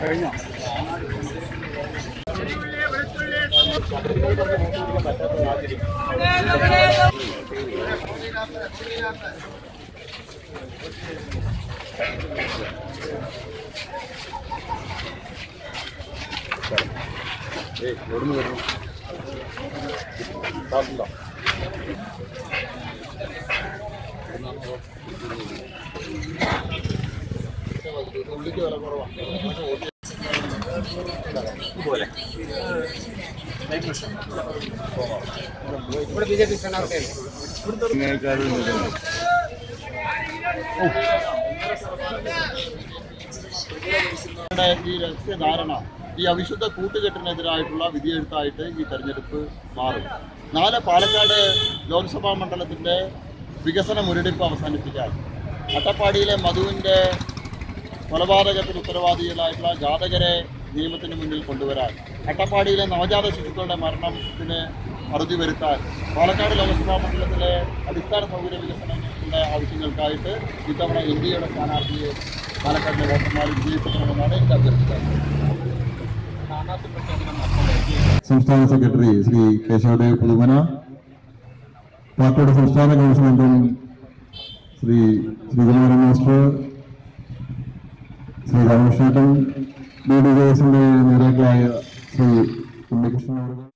കഴിഞ്ഞോ ഓടുന്നു വരുന്നു ഇവിടെ ഈ രഹസ്യധാരണ ഈ അവിശുദ്ധ കൂട്ടുകെട്ടിനെതിരായിട്ടുള്ള വിധിയെഴുത്തായിട്ട് ഈ തെരഞ്ഞെടുപ്പ് മാറും. നാളെ പാലക്കാട് ലോക്സഭാ മണ്ഡലത്തിന്റെ വികസന മുരടിപ്പ് അവസാനിപ്പിക്കാൻ. അട്ടപ്പാടിയിലെ മധുവിന്റെ കൊലപാതകത്തിന് ഉത്തരവാദികളായിട്ടുള്ള ജാതകരെ നിയമത്തിന് മുന്നിൽ കൊണ്ടുവരാൻ അട്ടപ്പാടിയിലെ നവജാത ശിശുക്കളുടെ മരണത്തിന് അറുതി വരുത്താൻ പാലക്കാട് ലോക്സഭാ മണ്ഡലത്തിലെ അടിസ്ഥാന സൗകര്യ വികസനങ്ങളുടെ ആവശ്യങ്ങൾക്കായിട്ട് ഇത്തവണ എൻ ഡി എയുടെ സ്ഥാനാർത്ഥിയെ പാലക്കാടിലെ വോട്ടർമാർ വിജയിപ്പിക്കണമെന്നാണ് എനിക്ക് അഭ്യർത്ഥിക്കുന്നത് സംസ്ഥാന സെക്രട്ടറി ശ്രീ കേശവദേവ് പുതുമന പാർട്ടിയുടെ സംസ്ഥാന കൗൺസിൽ അംഗം Shri Sreekumaran master Shri Ramakrishnan B D J എസിന്റെ നേതാക്കളായ ശ്രീ ഉണ്ണികൃഷ്ണൻ അവരുടെ